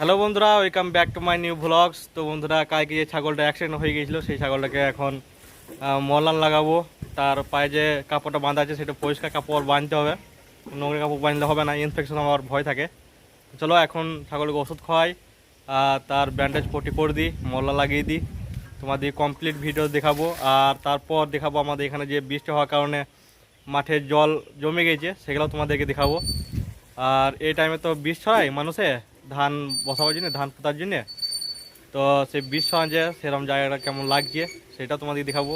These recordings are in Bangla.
হ্যালো বন্ধুরা welcome back to my new blogs তো বন্ধুরা, কালকে যে ছাগলটা অ্যাক্সিডেন্ট হয়ে গিয়েছিল, সেই ছাগলটাকে এখন মলান লাগাবো। তার পায়ে যে কাপড়টা বাঁধা আছে, সেটা পরিষ্কার কাপড় বাঁধতে হবে। নোংরা কাপড় বাঁধলে হবে না ইনফেকশন হওয়ার ভয় থাকে। চলো এখন ছাগলকে ওষুধ খাওয়াই, আর তার ব্যান্ডেজ পটি করে দিই মল্লা লাগিয়ে দিই। তোমাদের কমপ্লিট ভিডিও দেখাবো, আর তারপর দেখাবো আমাদের এখানে যে বৃষ্টি হওয়ার কারণে মাঠে জল জমে গেছে সেগুলো তোমাদেরকে দেখাবো। আর এই টাইমে তো বৃষ্টি হয় মানুষে? ধান বসাবার জন্য, ধান পোতার জন্য। তো সেই বীজ ছড়ান সেরকম জায়গাটা কেমন লাগছে সেটা তোমাদের দেখাবো।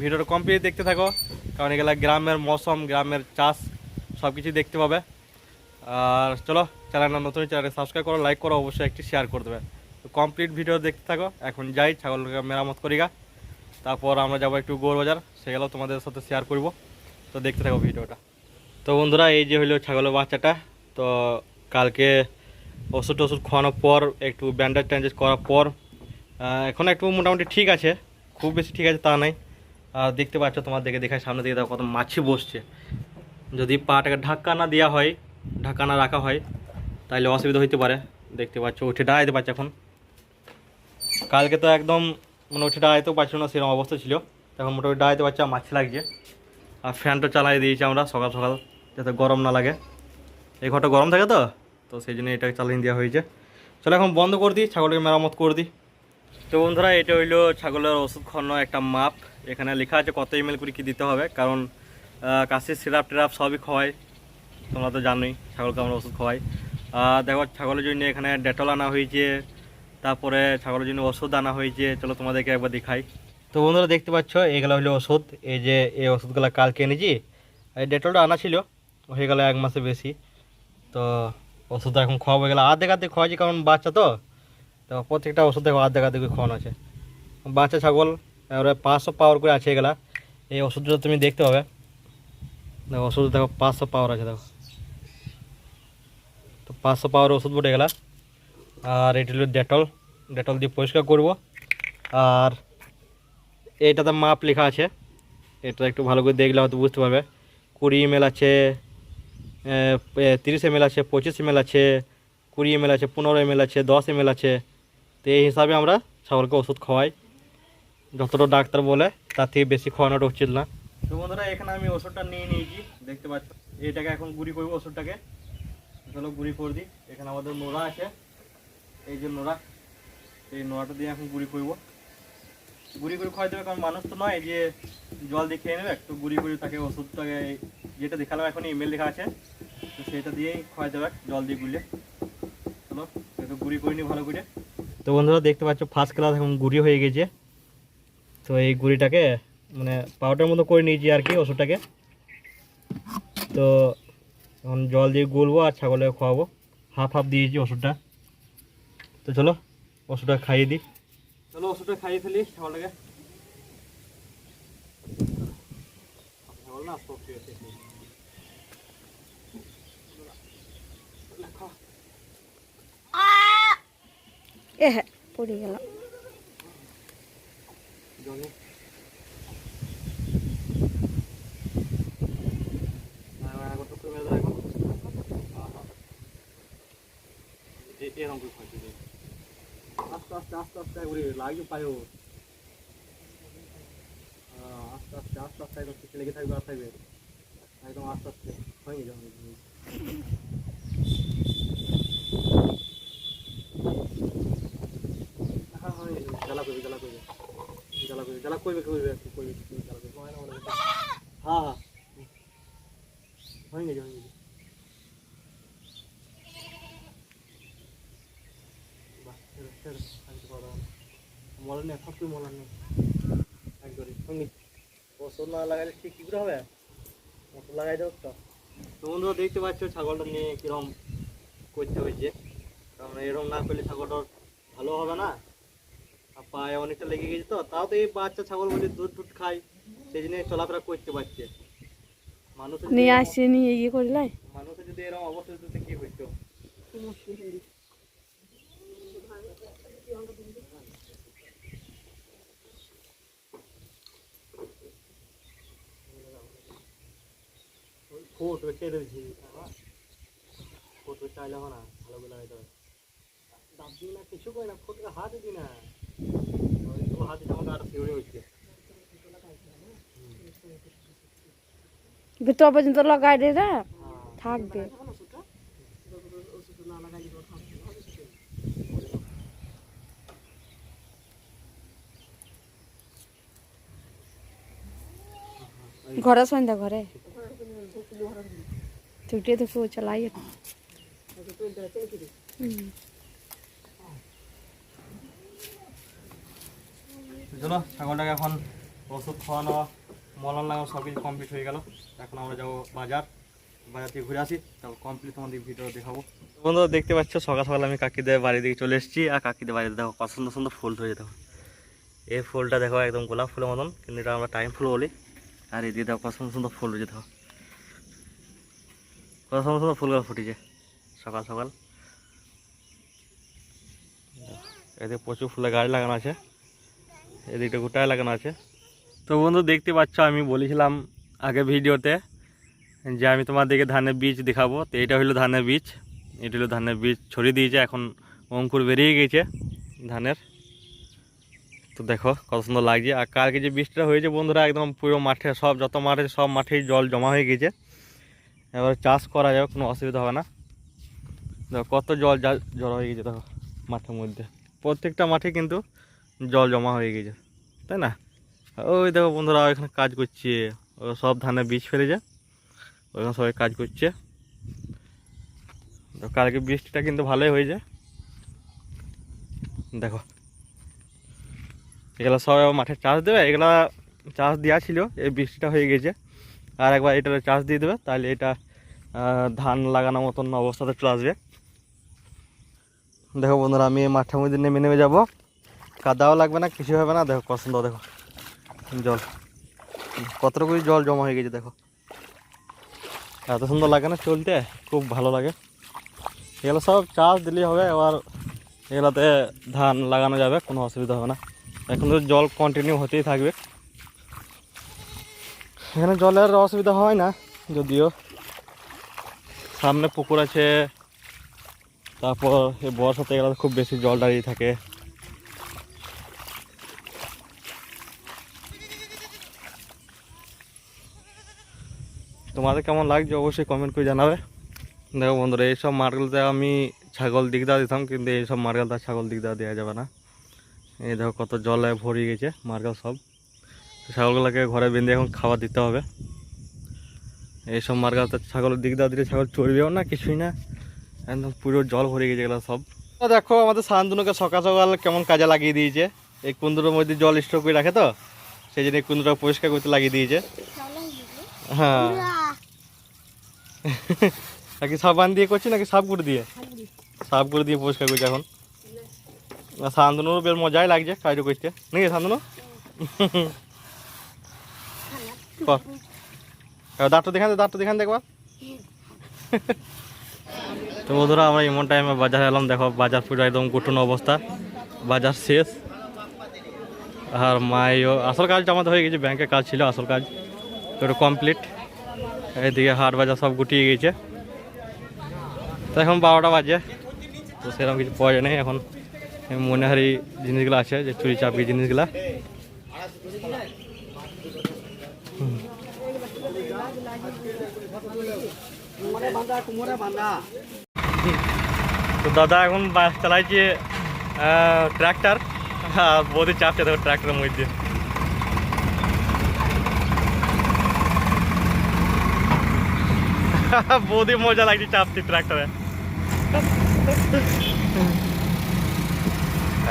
ভিডিওটা কমপ্লিট দেখতে থাকো, কারণ এগুলা গ্রামের মৌসুম, গ্রামের চাষ সব কিছু দেখতে পাবে। আর চলো চ্যানেলটা নতুন চ্যানেলে সাবস্ক্রাইব করো লাইক করো, অবশ্যই একটি শেয়ার করে দেবে। তো কমপ্লিট ভিডিও দেখতে থাকো, এখন যাই ছাগলকে মেরামত করিগা তারপর আমরা যাব একটু গৌর বাজার সেগুলো তোমাদের সাথে শেয়ার করব। তো দেখতে থাকো ভিডিওটা। তো বন্ধুরা, এই যে হলো ছাগলের বাচ্চাটা, তো কালকে ওষুধ টষুধ খাওয়ানোর পর, একটু ব্যান্ডেজ ট্যান্ডেজ করার পর এখন একটু মোটামুটি ঠিক আছে, খুব বেশি ঠিক আছে তা নাই। আর দেখতে পাচ্ছ তোমার দেখে দেখায় সামনে দিকে দেখো কত মাছি বসছে। যদি পাটাকে ধাক্কা না দেওয়া হয়, ঢাকা না রাখা হয় তাহলে অসুবিধা হইতে পারে। দেখতে পাচ্ছ, উঠে দাঁড়াইতে পারছে এখন। কালকে তো একদম মানে উঠে দাঁড়াইতেও পারছিল না, সেরকম অবস্থা ছিল। এখন মোটামুটি দাঁড়াইতে পারছে, আর মাছি লাগছে। আর ফ্যানটা চালাই দিয়েছি আমরা সকাল সকাল, যাতে গরম না লাগে। এই ঘরটা গরম থাকে তো? তো সেই জন্য এটা চালিয়ে দেওয়া হয়েছে। চলো এখন বন্ধ করে দিই, ছাগলকে মেরামত করে দিই। তো বন্ধুরা, এটা হইল ছাগলের ওষুধ খাওয়ানো একটা মাপ। এখানে লেখা আছে কত এম করে কি দিতে হবে, কারণ কাশির সিরাপ, টিরাপ সবই খাওয়াই তোমরা তো জানোই, ছাগলকে আমরা ওষুধ খাওয়াই দেখো, ছাগলের জন্য এখানে ডেটল আনা হয়েছে, তারপরে ছাগলের জন্য ওষুধ আনা হয়েছে। চলো তোমাদেরকে একবার দেখাই। তো বন্ধুরা, দেখতে পাচ্ছ, এগুলো হলো ওষুধ। এই যে, এই ওষুধগুলো কালকে এনেছি। এই ডেটলটা আনা ছিল, হয়ে গেল এক মাসে বেশি। তো ওষুধটা এখন খাওয়াবো গেলে আধে আধে খাওয়াচ্ছি, কারণ বাচ্চা তো। তো প্রত্যেকটা ওষুধ দেখো আধে আধে করে খাওয়ানো আছে। বাচ্চা, ছাগল, এবারে পাঁচশো পাওয়ার করে আছে এগুলা। এই ওষুধটা তুমি দেখতে পাবে। দেখো, ওষুধ দেখো, পাঁচশো পাওয়ার আছে, দেখো। তো পাঁচশো পাওয়ার ওষুধ বটে গেলা আর এটি হলো ডেটল। ডেটল দিয়ে পরিষ্কার করব। আর এইটাতে মাপ লেখা আছে। এটা একটু ভালো করে দেখলে হয়তো বুঝতে পারবে। কুড়ি এম আছে তিরিশ এম আছে, পঁচিশ এম আছে, কুড়ি এম আছে, পনেরো এম আছে, দশ এম আছে। তো এই হিসাবে আমরা ছাগলকে ওষুধ খাওয়াই। যতটা ডাক্তার বলে, তার থেকে বেশি খাওয়ানোটা উচিত না। তো বন্ধুরা, এখানে আমি ওষুধটা নিয়ে নিয়েছি, দেখতে পাচ্ছ এটাকে এখন গুঁড়ি করব ওষুধটাকে। চলো গুঁড়ি করে দিই। এখানে আমাদের নোড়া আছে। এই যে নোড়া, এই নোড়াটা দিয়ে এখন গুঁড়ি করব। গুঁড়ি করে খাওয়াই দেবে কারণ মানুষ তো নয় যে জল দিয়ে খেয়ে নেবে, একটু গুঁড়ি করে তাকে ওষুধটাকে যেটা দেখালাম এখন ইমেল লেখা আছে। তো সেটা দিয়েই খাওয়াই দেবে জল দিয়ে গুলে। চলো একটু গুঁড়ি করে নিই ভালো করে। তো বন্ধুরা দেখতে পাচ্ছ ফার্স্ট ক্লাস এখন গুঁড়ি হয়ে গেছে। তো এই গুঁড়িটাকে মানে পাউডার মতো করে নিয়েছি আর কি ওষুধটাকে। তো এখন জল দিয়ে গুলবো আর ছাগলে খাওয়াবো। হাফ হাফ দিয়েছি ওষুধটা। তো চলো ওষুধটা খাইয়ে দিই। চলো ওষুধটা খাইয়ে ফেলি ছাগলটাকে। ছাগল না শক্তি আছে। এ হ্যাঁ পড়ে গেলাম। জলে। আস্তে আস্তে আস্তে আস্তে করে লাগে পায়ও। আস্তে আস্তে আস্তে আস্তে একদম লেগে থাকবে, আর থাকবে। একদম আস্তে আস্তে হয়ে যাবে হ্যাঁ হ্যাঁ জ্বালা করবে জ্বালা করবে করবে একটু করবে একটু করবে হয় না মনে হ্যাঁ হ্যাঁ। হয়ে গেছে হয়ে গেছে ছেড়ে, ছেড়ে, আর কিছু। মলার নেই মলার নেই। একবারে না লাগালে ঠিক কী করে হবে? ওষুধ লাগাই দেবো তো। তো দেখতে পাচ্ছ ছাগলটা নিয়ে কিরম করতে হয়েছে। কারণ এরকম না করলে ছাগলটার ভালো হবে না। আর পায়ে অনেকটা লেগে গেছে তো তাও তো এই বাচ্চা ছাগল বলে দুধ টুধ খায় সেই জন্য চলাফেরা করতে পারছে। মানুষ নিয়ে আসছে নিয়ে ইয়ে করলাই মানুষের যদি এরকম অবস্থা হতো তো কি হইতো? ফোট ছেড়ে দিচ্ছি ফোট চাইলে হবে না ভালো করে লাগাইতে হবে কিছু কই না ফুটকা হাত দি না ওই তো হাত দিতে আমাকে আর শিউরে হচ্ছে ভিতর পর্যন্ত লাগাই দে রে। থাকবে। ঘরে সন্ধ্যা ঘরে? ছুটি তো কেউ চালাই চলো ছাগলটাকে এখন ওষুধ খাওয়ানো, মলন লাগানো, সব কিছু কমপ্লিট হয়ে গেল। এখন আমরা যাব বাজার। বাজার থেকে ঘুরে আসি, তারপর কমপ্লিট তোমাদের ভিডিও দেখাবো। বন্ধুরা, দেখতে পাচ্ছ, সকাল সকাল আমি কাকিদের বাড়ি দিকে চলে এসেছি। আর কাকিদের বাড়িতে দেখো কত সুন্দর ফুল ধরেছে দেখো। এই ফুলটা দেখো, একদম গোলাপ ফুলের মতন, কিন্তু এটা আমরা টাইম ফুল বলি। আর এদিকে দেখো কত সুন্দর সুন্দর ফুল রয়েছে দেখো। কত সুন্দর সুন্দর ফুলগুলো ফুটেছে, সকাল সকাল। এদিকে প্রচুর ফুলের গাছ লাগানো আছে। এদিকটা গোটায় লাগানো আছে। তো বন্ধু, দেখতে পাচ্ছ, আমি বলেছিলাম আগে ভিডিওতে যে আমি তোমাদেরকে ধানের বীজ দেখাবো। তো এটা হলো ধানের বীজ। এটা হলো ধানের বীজ ছড়িয়ে দিয়েছে, এখন অঙ্কুর বেরিয়ে গেছে ধানের। তো দেখো, কত সুন্দর লাগছে। আর কালকে যে বৃষ্টিটা হয়েছে বন্ধুরা, একদম পুরো মাঠে, সব যত মাঠে, সব মাঠেই জল জমা হয়ে গেছে। এবার চাষ করা যাবে, কোনো অসুবিধা হবে না। দেখো, কত জল জড়ো হয়ে গেছে, দেখো, মাঠের মধ্যে। প্রত্যেকটা মাঠে কিন্তু জল জমা হয়ে গেছে, তাই না? ওই দেখো বন্ধুরা, এখানে কাজ করছে। ও সব ধানে বীজ ফেলেছে। ওইখানে সবাই কাজ করছে। তো কালকে বৃষ্টিটা কিন্তু ভালোই হয়েছে। দেখো। এগুলো সবাই মাঠে চাষ দেবে। এগুলা চাষ দেওয়া ছিল, এই বৃষ্টিটা হয়ে গেছে। আর একবার এটা চাষ দিয়ে দেবে, তাহলে এটা ধান লাগানোর মতন অবস্থাতে চলে আসবে। দেখো বন্ধুরা, আমি মাঠের মধ্যে নেমে নেমে যাব। কাদাও লাগবে না কিছু হবে না। দেখো সুন্দর দেখো। জল। কতটুকু জল জমা হয়ে গেছে, দেখো। এত সুন্দর লাগে না চলতে? খুব ভালো লাগে। এগুলো সব চাষ দিলেই হবে, এবার এগুলোতে ধান লাগানো যাবে, কোনো অসুবিধা হবে না। এখন তো জল কন্টিনিউ হতেই থাকবে। এখানে জলের অসুবিধা হয় না, যদিও। সামনে পুকুর আছে, তারপর এই বর্ষাতে গেলে খুব বেশি জল দাঁড়িয়ে থাকে। তোমাদের কেমন লাগছে অবশ্যই কমেন্ট করে জানাবে। দেখো বন্ধুরা এইসব মার্কেলতে আমি ছাগল দিক দেওয়া দিতাম কিন্তু এইসব মার্কেলটা ছাগল দিক দেওয়া দেওয়া যাবে না। এই দেখো কত জলে ভরিয়ে গেছে মার্কেল সব। ছাগলগুলোকে ঘরে বেঁধে এখন খাবার দিতে হবে। এইসব মার্কেলতে ছাগলের দিক দেওয়া দিলে ছাগল চড়বেও না কিছুই না। একদম পুরো জল ভরে গেছে এগুলো সব। দেখো আমাদের শান্তনুকে সকাল সকাল কেমন কাজে লাগিয়ে দিয়েছে। এই কুন্দুরের মধ্যে জল স্টোর করে রাখে তো সেই জন্য এই কুন্দুরটা পরিষ্কার করতে লাগিয়ে দিয়েছে। হ্যাঁ। নাকি সাবান দিয়ে করছি নাকি সাপ করে দিয়ে? সাপ করে দিয়ে পরিষ্কার করছে এখন। শান্তনুরও বেশ মজাই লাগছে কাজটা করতে। নাকি শান্তনু? দাঁতটা দেখান দাঁতটা দেখান দেখবার তো বন্ধুরা, আমরা এমন টাইমে বাজার এলাম, দেখো, বাজার পুরো একদম কুটুনো অবস্থা। বাজার শেষ। আর মাইও, আসল কাজটা আমাদের হয়ে গেছে ব্যাংকের কাজ ছিল, আসল কাজ। তো কমপ্লিট এইদিকে হাট বাজার সব গুটিয়ে গেছে তো এখন বারোটা বাজে। তো সেরকম কিছু পাওয়া যায় এখন মনেহারি জিনিসগুলো আছে, যে চুরি চাপকি জিনিসগুলা। তো দাদা এখন বাস চালাইছে ট্র্যাক্টর আর বৌদি চাপছে, দেখো ট্র্যাক্টরের মধ্যে। বৌদি মজা লাগছে ট্র্যাক্টরে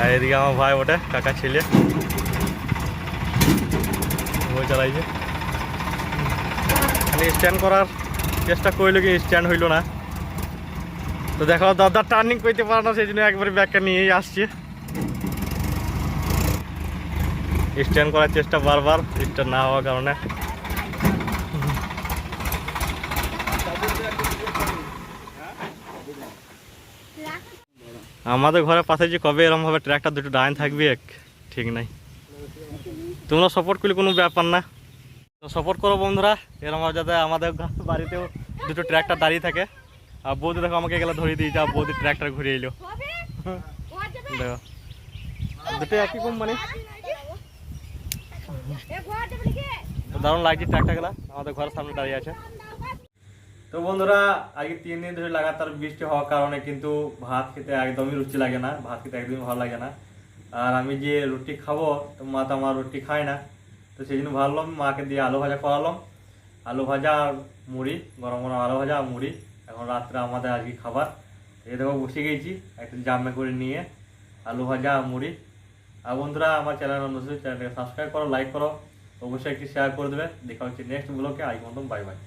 আর এদিকে আমার ভাই ওটা কাকা ছেলে। ও চালাইছে খালি স্ট্যান্ড করার চেষ্টা করল কি স্ট্যান্ড হইল না। তো দেখো, দাদা টার্নিং করতে পারে না সেই জন্য একবারে ব্যাগটা নিয়েই আসছে। স্ট্যান্ড করার চেষ্টা বারবার স্ট্যান্ড না হওয়ার কারণে। আমাদের ঘরের পাশে যে কবে এরকম ভাবে ট্র্যাক্টর দুটো ডাইন থাকবে ঠিক নাই। তোমরা সাপোর্ট করলে কোনো ব্যাপার না। তো সাপোর্ট করো বন্ধুরা এরকম যাতে আমাদের বাড়িতেও দুটো ট্র্যাক্টর দাঁড়িয়ে থাকে। আর বৌদি দেখো আমাকে গেলে ধরিয়ে দিয়েছে, আর বৌদি ট্র্যাক্টর ঘুরে এলো। দেখো। দুটো একই কোম্পানি দারুণ লাগছে ট্রাক্টরগুলা আমাদের ঘরের সামনে দাঁড়িয়ে আছে। তো বন্ধুরা আজকে তিন দিন ধরে লাগাতার বৃষ্টি হওয়ার কারণে কিন্তু ভাত খেতে একদমই রুচি লাগে না, ভাত খেতে একদমই ভালো লাগে না। আর আমি যে রুটি খাব, তো মা তো আমার রুটি খায় না। তো সেই জন্য ভাবলাম মাকে দিয়ে আলু ভাজা করালাম। আলু ভাজা আর মুড়ি, গরম গরম আলু ভাজা আর মুড়ি। এখন রাত্রে আমাদের আজকে খাবার। এই দেখো, বসে গেছি, একটা জামে করে নিয়ে আলু ভাজা আর মুড়ি। আর বন্ধুরা, আমার চ্যানেল অনুসারে চ্যানেলটাকে সাবস্ক্রাইব করো লাইক করো। অবশ্যই একটি শেয়ার করে দেবে। দেখা হচ্ছে নেক্সট ব্লগে আজ মতন বাই বাই